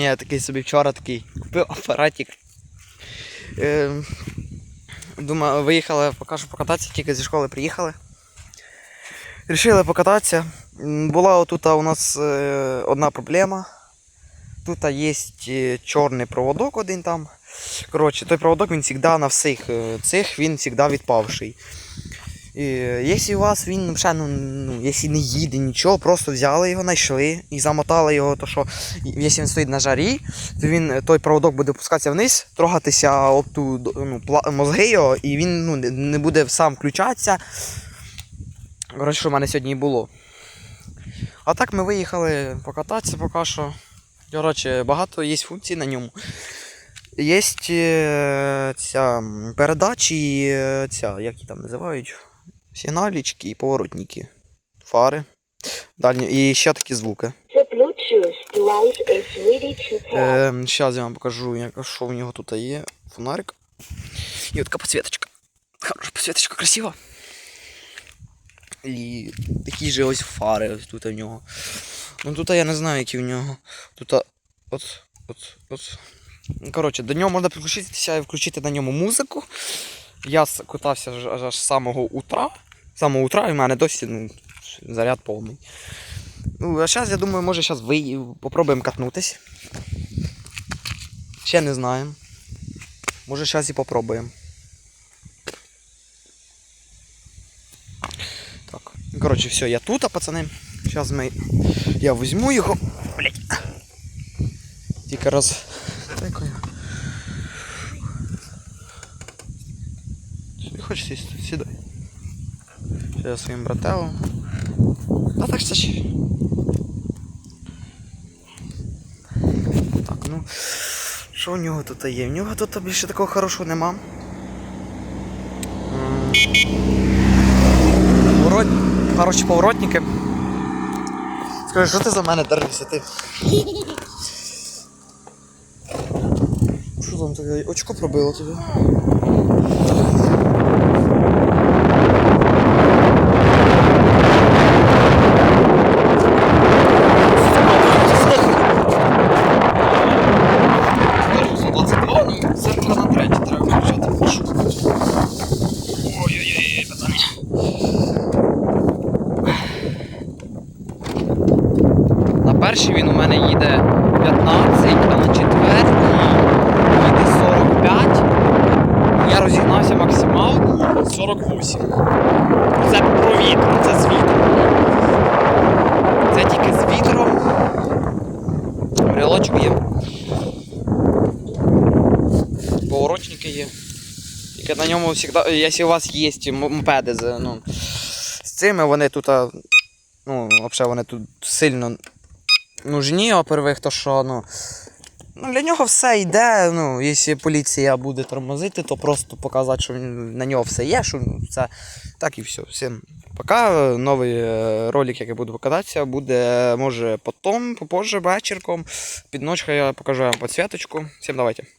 Я такий собі вчора такий купив апаратик. Е, думаю, виїхали, покажу покататися, тільки зі школи приїхали. Рішили покататися. Була отут у нас е, одна проблема. Тут є е, чорний проводок один там. Коротше, той проводок він завжди на всіх е, цих він завжди відпавший. Якщо у вас він взагалі, ну, ну, якщо не їде нічого, просто взяли його, знайшли і замотали його, то що якщо він стоїть на жарі, то він той проводок буде опускатися вниз, трогатися об ту ну, мозги його, і він ну, не- не буде сам включатися. Коротше, що в мене сьогодні і було. А так ми виїхали покататися поки що. Коротше, багато є функцій на ньому. Є е, ця передачі, е, ця, як її там називають? Сигналічки і поворотники. Фари. Дальні. І ще такі звуки. Pair. Е, Зараз я вам покажу, що в нього тут є. Фонарик. І така підсвіточка. Хороша підсвіточка, красива. І такі же ось фари ось тут в нього. Ну тут я не знаю, які в нього. Тут от, от, от. Ну, Коротше, до нього можна підключитися і включити на ньому музику. Я катався аж з самого утра. Самого утра і в мене досі ну, заряд повний. Ну, а зараз, я думаю, може зараз ви попробуємо катнутись. Ще не знаємо. Може зараз і попробуємо. Так. ну, Коротше, все, я тут, а пацани. Зараз ми. Я візьму його. Блять. Тільки раз. Дякую. Ти хочеш сісти? Сідай. Ще я своїм брателом. Та так це ж. Так, ну. Що у нього тут є? В нього тут більше такого хорошого нема. Поворот... Хороші поворотники. Скажи, що ти за мене держишся ти? Що там таке? Очко пробило тобі. Перший він у мене їде 15, а на четвертий їде 45. Я розігнався максималку 48. Це про вітер, це з вітром. Це тільки з вітром. Брелочок є. Поворотники є. Тільки на ньому завжди, якщо у вас є мопеди ну, з цими, вони тут, ну, взагалі вони тут сильно нужні, опервих, первих, то що, ну, ну, для нього все йде. Ну, якщо поліція буде тормозити, то просто показати, що на нього все є, що ну, це так і все. Всім пока. Новий е, ролик, який буду показатися, буде може потім, попозже, вечірком. Під ночка я покажу вам підсвяточку. Всім давайте.